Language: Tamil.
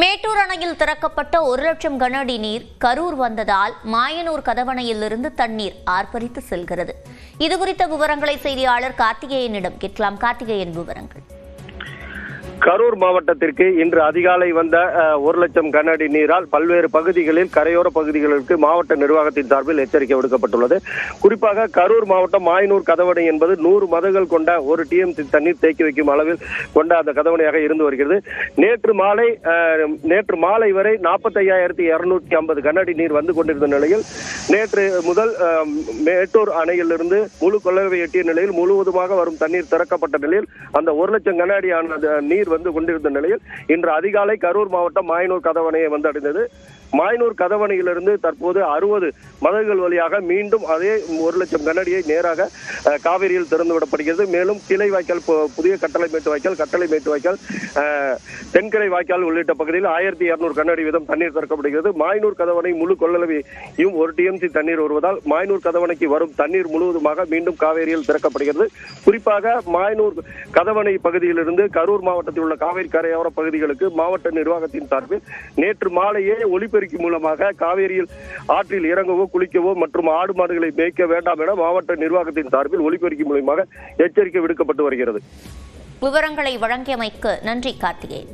மேட்டூர் அணையில் திறக்கப்பட்ட ஒரு லட்சம் கன அடி நீர் கரூர் வந்ததால் மாயனூர் கதவணையிலிருந்து தண்ணீர் ஆர்ப்பரித்து செல்கிறது. இதுகுறித்த விவரங்களை செய்தியாளர் கார்த்திகேயனிடம் கேட்கலாம். கார்த்திகேயன் விவரங்கள். கரூர் மாவட்டத்திற்கு இன்று அதிகாலை வந்த ஒரு லட்சம் கனஅடி நீரால் பல்வேறு பகுதிகளில் கரையோர பகுதிகளுக்கு மாவட்ட நிர்வாகத்தின் சார்பில் எச்சரிக்கை விடுக்கப்பட்டுள்ளது. குறிப்பாக கரூர் மாவட்டம் மாயனூர் கதவணை என்பது நூறு மதங்கள் கொண்ட ஒரு டிஎம்சி தண்ணீர் தேக்கி வைக்கும் அளவில் கொண்ட அந்த கதவணையாக இருந்து வருகிறது. நேற்று மாலை நேற்று மாலை வரை நாற்பத்தையாயிரத்தி இருநூற்றி ஐம்பது கனஅடி நீர் வந்து கொண்டிருந்த நிலையில் நேற்று முதல் மேட்டூர் அணையிலிருந்து முழு கொள்ளவை எட்டிய நிலையில் முழுவதுமாக வரும் தண்ணீர் திறக்கப்பட்ட நிலையில் அந்த ஒரு லட்சம் கன நீர் வந்து கொண்டிருந்த நிலையில் இன்று அதிகாலை கரூர் மாவட்டம் மாயனூர் கதவணையை வந்து அடைந்தது மாயனூர் கதவணையிலிருந்து தற்போது அறுபது மதகுகள் வழியாக மீண்டும் அதே ஒரு லட்சம் கனடியை நேராக காவிரியில் திறந்து விடப்படுகிறது மேலும் கிளை வாய்க்கால் புதிய கட்டளை மேட்டு வாய்க்கால் கட்டளை மேட்டு வாய்க்கால் அஹ், தென்கிளை வாய்க்கால் உள்ளிட்ட பகுதியில் ஆயிரத்தி இருநூறு கனஅடி வீதம் தண்ணீர் திறக்கப்படுகிறது. மாயனூர் கதவணை முழு கொள்ளளவையும் ஒரு டிஎம்சி தண்ணீர் வருவதால் மாயனூர் கதவணைக்கு வரும் தண்ணீர் முழுவதுமாக மீண்டும் காவேரியில் திறக்கப்படுகிறது. குறிப்பாக மாயனூர் கதவணை பகுதியிலிருந்து கரூர் மாவட்டத்தில் உள்ள காவேரி கரையோர பகுதிகளுக்கு மாவட்ட நிர்வாகத்தின் சார்பில் நேற்று மாலையே ஒலிபெருக்கி மூலமாக காவேரியில் ஆற்றில் இறங்கவோ குளிக்கவோ மற்றும் ஆடு மாடுகளை மேய்க்க வேண்டாம் என மாவட்ட நிர்வாகத்தின் சார்பில் ஒலிபெருக்கி மூலமாக எச்சரிக்கை விடுக்கப்பட்டு வருகிறது. விவரங்களை வழங்கியமைக்கு நன்றி கார்த்திகேயன்.